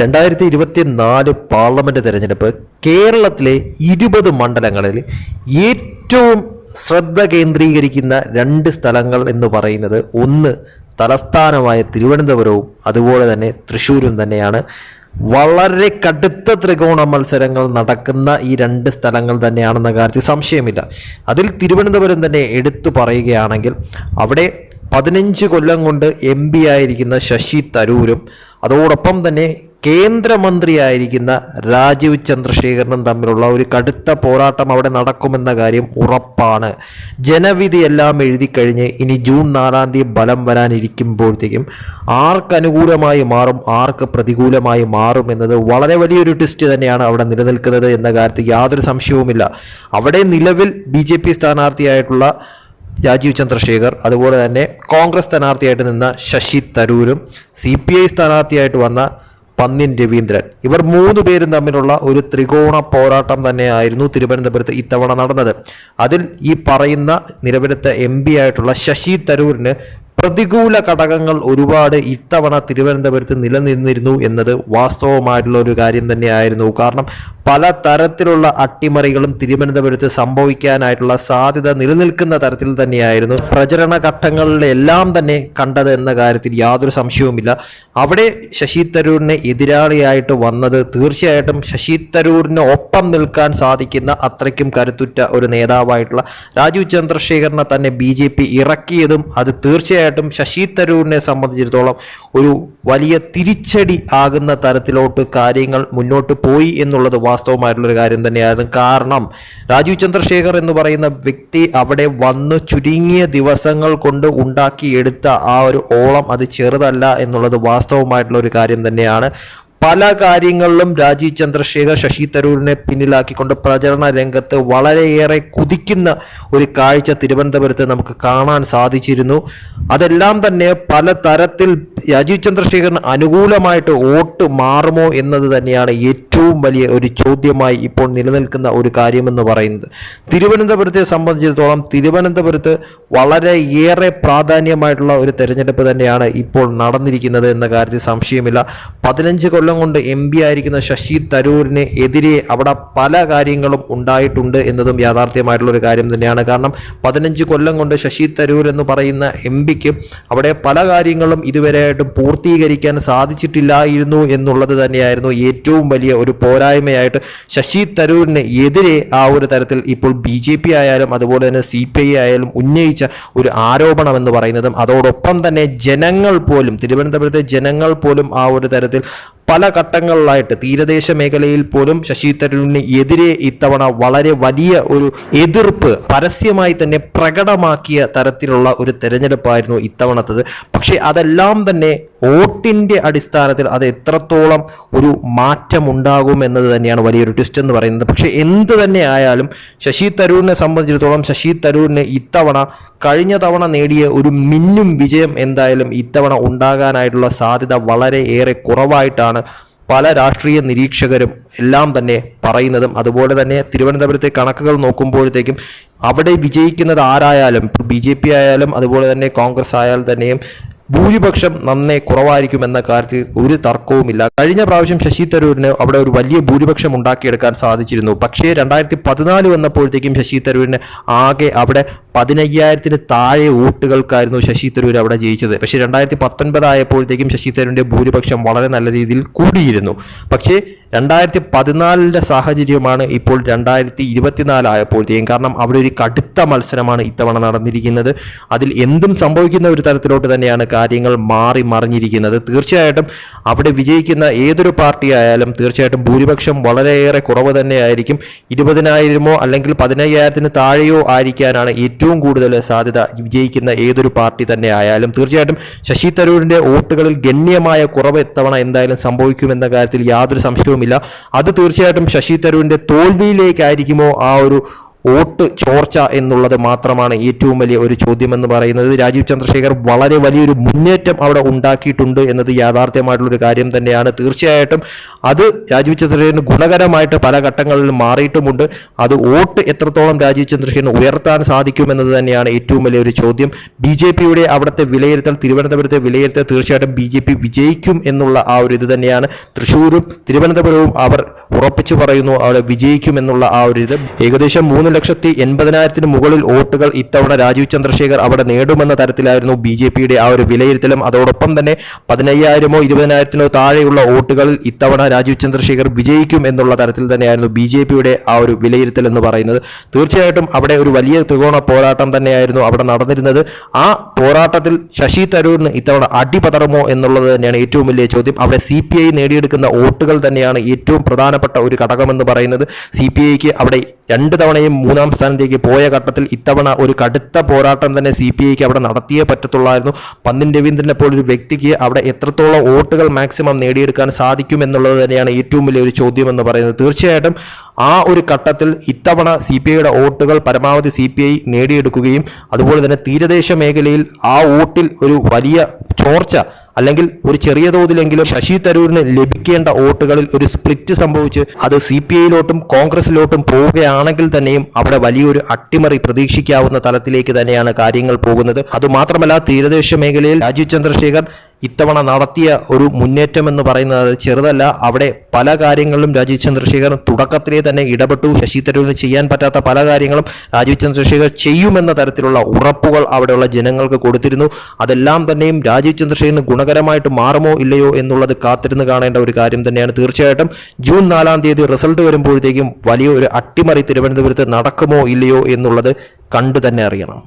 രണ്ടായിരത്തി ഇരുപത്തി നാല് പാർലമെന്റ് തെരഞ്ഞെടുപ്പ് കേരളത്തിലെ ഇരുപത് മണ്ഡലങ്ങളിൽ ഏറ്റവും ശ്രദ്ധ കേന്ദ്രീകരിക്കുന്ന രണ്ട് സ്ഥലങ്ങൾ എന്ന് പറയുന്നത് ഒന്ന് തലസ്ഥാനമായ തിരുവനന്തപുരവും അതുപോലെ തന്നെ തൃശ്ശൂരും തന്നെയാണ്. വളരെ കടുത്ത ത്രികോണ മത്സരങ്ങൾ നടക്കുന്ന ഈ രണ്ട് സ്ഥലങ്ങൾ തന്നെയാണെന്ന കാര്യത്തിൽ സംശയമില്ല. അതിൽ തിരുവനന്തപുരം തന്നെ എടുത്തു പറയുകയാണെങ്കിൽ അവിടെ പതിനഞ്ച് കൊല്ലം കൊണ്ട് എം പി ആയിരിക്കുന്ന ശശി തരൂരും അതോടൊപ്പം തന്നെ കേന്ദ്രമന്ത്രിയായിരിക്കുന്ന രാജീവ് ചന്ദ്രശേഖരനും തമ്മിലുള്ള ഒരു കടുത്ത പോരാട്ടം അവിടെ നടക്കുമെന്ന കാര്യം ഉറപ്പാണ്. ജനവിധി എല്ലാം എഴുതി കഴിഞ്ഞ് ഇനി ജൂൺ നാലാം തീയതി ബലം വരാനിരിക്കുമ്പോഴത്തേക്കും ആർക്ക് അനുകൂലമായി മാറും ആർക്ക് പ്രതികൂലമായി മാറും എന്നത് വളരെ വലിയൊരു ട്വിസ്റ്റ് തന്നെയാണ് അവിടെ നിലനിൽക്കുന്നത് എന്ന കാര്യത്തിൽ യാതൊരു സംശയവുമില്ല. അവിടെ നിലവിൽ ബി ജെ പി സ്ഥാനാർത്ഥിയായിട്ടുള്ള രാജീവ് ചന്ദ്രശേഖർ അതുപോലെ തന്നെ കോൺഗ്രസ് സ്ഥാനാർത്ഥിയായിട്ട് നിന്ന ശശി തരൂരും സി പി ഐ സ്ഥാനാർത്ഥിയായിട്ട് വന്ന പന്ന്യൻ രവീന്ദ്രൻ. ഇവർ മൂന്ന് പേരും തമ്മിലുള്ള ഒരു ത്രികോണ പോരാട്ടം തന്നെയായിരുന്നു തിരുവനന്തപുരത്ത് ഇത്തവണ നടന്നത്. അതിൽ ഈ പറയുന്ന നിലവിലത്തെ എം ആയിട്ടുള്ള ശശി തരൂരിന് പ്രതികൂല ഘടകങ്ങൾ ഒരുപാട് ഇത്തവണ തിരുവനന്തപുരത്ത് നിലനിന്നിരുന്നു എന്നത് വാസ്തവമായിട്ടുള്ള ഒരു കാര്യം തന്നെയായിരുന്നു. കാരണം പല തരത്തിലുള്ള അട്ടിമറികളും തിരുവനന്തപുരത്ത് സംഭവിക്കാനായിട്ടുള്ള സാധ്യത നിലനിൽക്കുന്ന തരത്തിൽ തന്നെയായിരുന്നു. പ്രചരണ ഘട്ടങ്ങളിലെല്ലാം തന്നെ കണ്ടത് എന്ന കാര്യത്തിൽ യാതൊരു സംശയവുമില്ല. അവിടെ ശശി തരൂരിനെ എതിരാളിയായിട്ട് വന്നത് തീർച്ചയായിട്ടും ശശി തരൂരിന് ഒപ്പം നിൽക്കാൻ സാധിക്കുന്ന അത്രയ്ക്കും കരുത്തുറ്റ ഒരു നേതാവായിട്ടുള്ള രാജീവ് ചന്ദ്രശേഖരനെ തന്നെ ബി ജെ പി ഇറക്കിയതും അത് തീർച്ചയായിട്ടും ശശി തരൂരിനെ സംബന്ധിച്ചിടത്തോളം ഒരു വലിയ തിരിച്ചടി ആകുന്ന തരത്തിലോട്ട് കാര്യങ്ങൾ മുന്നോട്ട് പോയി എന്നുള്ളത് വാസ്തവമായിട്ടുള്ളൊരു കാര്യം തന്നെയാണ് കാരണം രാജീവ് ചന്ദ്രശേഖർ എന്ന് പറയുന്ന വ്യക്തി അവിടെ വന്ന് ചുരുങ്ങിയ ദിവസങ്ങൾ കൊണ്ട് ഉണ്ടാക്കിയെടുത്ത ആ ഒരു ഓളം അത് ചെറുതല്ല എന്നുള്ളത് വാസ്തവമായിട്ടുള്ള ഒരു കാര്യം തന്നെയാണ്. പല കാര്യങ്ങളിലും രാജീവ് ചന്ദ്രശേഖർ ശശി തരൂരിനെ പിന്നിലാക്കിക്കൊണ്ട് പ്രചരണ രംഗത്ത് വളരെയേറെ കുതിക്കുന്ന ഒരു കാഴ്ച തിരുവനന്തപുരത്ത് നമുക്ക് കാണാൻ സാധിച്ചിരുന്നു. അതെല്ലാം തന്നെ പല തരത്തിൽ രാജീവ് ചന്ദ്രശേഖരന് അനുകൂലമായിട്ട് വോട്ട് മാറുമോ എന്നത് തന്നെയാണ് ഏറ്റവും വലിയ ഒരു ചോദ്യമായി ഇപ്പോൾ നിലനിൽക്കുന്ന ഒരു കാര്യമെന്ന് പറയുന്നത്. തിരുവനന്തപുരത്തെ സംബന്ധിച്ചിടത്തോളം തിരുവനന്തപുരത്ത് വളരെയേറെ പ്രാധാന്യമായിട്ടുള്ള ഒരു തെരഞ്ഞെടുപ്പ് തന്നെയാണ് ഇപ്പോൾ നടന്നിരിക്കുന്നത് എന്ന കാര്യത്തിൽ സംശയമില്ല. പതിനഞ്ച് കൊല്ലം കൊണ്ട് എം പി ആയിരിക്കുന്ന ശശി തരൂരിന് എതിരെ അവിടെ പല കാര്യങ്ങളും ഉണ്ടായിട്ടുണ്ട് എന്നതും യാഥാർത്ഥ്യമായിട്ടുള്ള ഒരു കാര്യം തന്നെയാണ്. കാരണം പതിനഞ്ച് കൊല്ലം കൊണ്ട് ശശി തരൂർ എന്ന് പറയുന്ന എം പിക്ക് അവിടെ പല കാര്യങ്ങളും ഇതുവരെയായിട്ടും പൂർത്തീകരിക്കാൻ സാധിച്ചിട്ടില്ലായിരുന്നു എന്നുള്ളത് തന്നെയായിരുന്നു ഏറ്റവും വലിയ ഒരു പോരായ്മയായിട്ട് ശശി തരൂരിന് എതിരെ ആ ഒരു തരത്തിൽ ഇപ്പോൾ ബി ജെ പി ആയാലും അതുപോലെ തന്നെ സി പി ഐ ആയാലും ഉന്നയിച്ച ഒരു ആരോപണം എന്ന് പറയുന്നതും അതോടൊപ്പം തന്നെ ജനങ്ങൾ പോലും തിരുവനന്തപുരത്തെ ജനങ്ങൾ പോലും ആ ഒരു തരത്തിൽ പല ഘട്ടങ്ങളിലായിട്ട് തീരദേശ മേഖലയിൽ പോലും ശശി തരൂരിന് എതിരെ ഇത്തവണ വളരെ വലിയ ഒരു എതിർപ്പ് പരസ്യമായി തന്നെ പ്രകടമാക്കിയ തരത്തിലുള്ള ഒരു തെരഞ്ഞെടുപ്പായിരുന്നു ഇത്തവണത്തത്. പക്ഷേ അതെല്ലാം തന്നെ വോട്ടിന്റെ അടിസ്ഥാനത്തിൽ അത് എത്രത്തോളം ഒരു മാറ്റം ഉണ്ടാകും എന്നത് തന്നെയാണ് വലിയൊരു ട്വിസ്റ്റ് എന്ന് പറയുന്നത്. പക്ഷേ എന്ത് തന്നെ ആയാലും ശശി തരൂരിനെ സംബന്ധിച്ചിടത്തോളം ശശി തരൂരിന് ഇത്തവണ കഴിഞ്ഞ തവണ നേടിയ ഒരു മിന്നും വിജയം എന്തായാലും ഇത്തവണ ഉണ്ടാകാനായിട്ടുള്ള സാധ്യത വളരെ ഏറെ കുറവായിട്ടാണ് പല രാഷ്ട്രീയ നിരീക്ഷകരും എല്ലാം തന്നെ പറയുന്നതും അതുപോലെ തന്നെ തിരുവനന്തപുരത്തെ കണക്കുകൾ നോക്കുമ്പോഴത്തേക്കും അവിടെ വിജയിക്കുന്നത് ആരായാലും ഇപ്പോൾ ബി ജെ പി ആയാലും അതുപോലെ തന്നെ കോൺഗ്രസ് ആയാൽ തന്നെയും ഭൂരിപക്ഷം നന്നേ കുറവായിരിക്കും എന്ന കാര്യത്തിൽ ഒരു തർക്കവുമില്ല. കഴിഞ്ഞ പ്രാവശ്യം ശശി തരൂരിന് അവിടെ ഒരു വലിയ ഭൂരിപക്ഷം ഉണ്ടാക്കിയെടുക്കാൻ സാധിച്ചിരുന്നു. പക്ഷേ രണ്ടായിരത്തി പതിനാല് വന്നപ്പോഴത്തേക്കും ശശി തരൂരിന് ആകെ അവിടെ പതിനയ്യായിരത്തിന് താഴെ വോട്ടുകൾക്കായിരുന്നു ശശി തരൂർ അവിടെ ജയിച്ചത്. പക്ഷേ രണ്ടായിരത്തി പത്തൊൻപത് ആയപ്പോഴത്തേക്കും ശശി തരൂരിന്റെ ഭൂരിപക്ഷം വളരെ നല്ല രീതിയിൽ കൂടിയിരുന്നു. പക്ഷേ രണ്ടായിരത്തി പതിനാലിന്റെ സാഹചര്യമാണ് ഇപ്പോൾ രണ്ടായിരത്തി ഇരുപത്തിനാലായപ്പോഴത്തേക്കും കാരണം അവിടെ ഒരു കടുത്ത മത്സരമാണ് ഇത്തവണ നടന്നിരിക്കുന്നത്. അതിൽ എന്തും സംഭവിക്കുന്ന ഒരു തരത്തിലോട്ട് തന്നെയാണ് കാര്യങ്ങൾ മാറി മറിഞ്ഞിരിക്കുന്നത്. തീർച്ചയായിട്ടും അവിടെ വിജയിക്കുന്ന ഏതൊരു പാർട്ടി ആയാലും തീർച്ചയായിട്ടും ഭൂരിപക്ഷം വളരെയേറെ കുറവ് തന്നെയായിരിക്കും. ഇരുപതിനായിരമോ അല്ലെങ്കിൽ പതിനയ്യായിരത്തിന് താഴെയോ ആയിരിക്കാനാണ് ഏറ്റവും കൂടുതൽ സാധ്യത വിജയിക്കുന്ന ഏതൊരു പാർട്ടി തന്നെ ആയാലും തീർച്ചയായിട്ടും ശശി തരൂരിന്റെ വോട്ടുകളിൽ ഗണ്യമായ കുറവ് എത്തവണ എന്തായാലും സംഭവിക്കുമെന്ന കാര്യത്തിൽ യാതൊരു സംശയവുമില്ല. അത് തീർച്ചയായിട്ടും ശശി തരൂരിന്റെ തോൽവിയിലേക്കായിരിക്കുമോ ആ ഒരു വോട്ട് ചോർച്ച എന്നുള്ളത് മാത്രമാണ് ഏറ്റവും വലിയ ഒരു ചോദ്യമെന്ന് പറയുന്നത്. രാജീവ് ചന്ദ്രശേഖർ വളരെ വലിയൊരു മുന്നേറ്റം അവിടെ ഉണ്ടാക്കിയിട്ടുണ്ട് എന്നത് യാഥാർത്ഥ്യമായിട്ടുള്ളൊരു കാര്യം തന്നെയാണ്. തീർച്ചയായിട്ടും അത് രാജീവ് ചന്ദ്രശേഖരന് ഗുണകരമായിട്ട് പല ഘട്ടങ്ങളിലും മാറിയിട്ടുമുണ്ട്. അത് വോട്ട് എത്രത്തോളം രാജീവ് ചന്ദ്രശേഖരന് ഉയർത്താൻ സാധിക്കുമെന്നത് തന്നെയാണ് ഏറ്റവും വലിയൊരു ചോദ്യം. ബി ജെ പിയുടെ അവിടുത്തെ വിലയിരുത്തൽ തിരുവനന്തപുരത്തെ വിലയിരുത്തൽ തീർച്ചയായിട്ടും ബി ജെ പി വിജയിക്കും എന്നുള്ള ആ ഒരു ഇത് തന്നെയാണ്. തൃശ്ശൂരും തിരുവനന്തപുരവും അവർ ഉറപ്പിച്ചു പറയുന്നു അവിടെ വിജയിക്കും എന്നുള്ള ആ ഒരു ഇത്. ഏകദേശം മൂന്ന് ലക്ഷത്തി എൺപതിനായിരത്തിന് മുകളിൽ വോട്ടുകൾ ഇത്തവണ രാജീവ് ചന്ദ്രശേഖർ അവിടെ നേടുമെന്ന തരത്തിലായിരുന്നു ബി ജെ പിയുടെ ആ ഒരു വിലയിരുത്തലും. അതോടൊപ്പം തന്നെ പതിനയ്യായിരമോ ഇരുപതിനായിരത്തിനോ താഴെയുള്ള വോട്ടുകളിൽ ഇത്തവണ രാജീവ് ചന്ദ്രശേഖർ വിജയിക്കും എന്നുള്ള തരത്തിൽ തന്നെയായിരുന്നു ബി ജെ പിയുടെ ആ ഒരു വിലയിരുത്തൽ എന്ന് പറയുന്നത്. തീർച്ചയായിട്ടും അവിടെ ഒരു വലിയ ത്രികോണ പോരാട്ടം തന്നെയായിരുന്നു അവിടെ നടന്നിരുന്നത്. ആ പോരാട്ടത്തിൽ ശശി തരൂരിന് ഇത്തവണ അടിപതറുമോ എന്നുള്ളത് തന്നെയാണ് ഏറ്റവും വലിയ ചോദ്യം. അവിടെ സി പി ഐ നേടിയെടുക്കുന്ന വോട്ടുകൾ തന്നെയാണ് ഏറ്റവും പ്രധാനപ്പെട്ട ഒരു ഘടകമെന്ന് പറയുന്നത്. സി പി ഐക്ക് അവിടെ രണ്ട് തവണയും മൂന്നാം സ്ഥാനത്തേക്ക് പോയ ഘട്ടത്തിൽ ഇത്തവണ ഒരു കടുത്ത പോരാട്ടം തന്നെ സി പി ഐക്ക് അവിടെ നടത്തിയേ പറ്റത്തുള്ളായിരുന്നു. പന്നിൻ രവീന്ദ്രനെ പോലൊരു വ്യക്തിക്ക് അവിടെ എത്രത്തോളം വോട്ടുകൾ മാക്സിമം നേടിയെടുക്കാൻ സാധിക്കും എന്നുള്ളത് തന്നെയാണ് ഏറ്റവും വലിയൊരു ചോദ്യം എന്ന് പറയുന്നത്. തീർച്ചയായിട്ടും ആ ഒരു ഘട്ടത്തിൽ ഇത്തവണ സി പി ഐയുടെ വോട്ടുകൾ പരമാവധി സി പി ഐ നേടിയെടുക്കുകയും അതുപോലെ തന്നെ തീരദേശ മേഖലയിൽ ആ വോട്ടിൽ ഒരു വലിയ ചോർച്ച അല്ലെങ്കിൽ ഒരു ചെറിയ തോതിലെങ്കിലും ശശി തരൂരിന് ലഭിക്കേണ്ട വോട്ടുകളിൽ ഒരു സ്പ്ലിറ്റ് സംഭവിച്ച് അത് സി പി ഐയിലോട്ടും കോൺഗ്രസിലോട്ടും പോവുകയാണെങ്കിൽ തന്നെയും അവിടെ വലിയൊരു അട്ടിമറി പ്രതീക്ഷിക്കാവുന്ന തലത്തിലേക്ക് തന്നെയാണ് കാര്യങ്ങൾ പോകുന്നത്. അതുമാത്രമല്ല തീരദേശ മേഖലയിൽ രാജീവ് ചന്ദ്രശേഖർ ഇത്തവണ നടത്തിയ ഒരു മുന്നേറ്റം എന്ന് പറയുന്നത് ചെറുതല്ല. അവിടെ പല കാര്യങ്ങളിലും രാജീവ് ചന്ദ്രശേഖർ തുടക്കത്തിലേ തന്നെ ഇടപെട്ടു. ശശി തരൂരിന് ചെയ്യാൻ പറ്റാത്ത പല കാര്യങ്ങളും രാജീവ് ചന്ദ്രശേഖർ ചെയ്യുമെന്ന തരത്തിലുള്ള ഉറപ്പുകൾ അവിടെയുള്ള ജനങ്ങൾക്ക് കൊടുത്തിരുന്നു. അതെല്ലാം തന്നെയും രാജീവ് ചന്ദ്രശേഖരന് ഗുണകരമായിട്ട് മാറുമോ ഇല്ലയോ എന്നുള്ളത് കാത്തിരുന്ന് കാണേണ്ട ഒരു കാര്യം തന്നെയാണ്. തീർച്ചയായിട്ടും ജൂൺ നാലാം തീയതി റിസൾട്ട് വരുമ്പോഴത്തേക്കും വലിയ ഒരു അട്ടിമറി തിരുവനന്തപുരത്ത് നടക്കുമോ ഇല്ലയോ എന്നുള്ളത് കണ്ടു തന്നെ അറിയണം.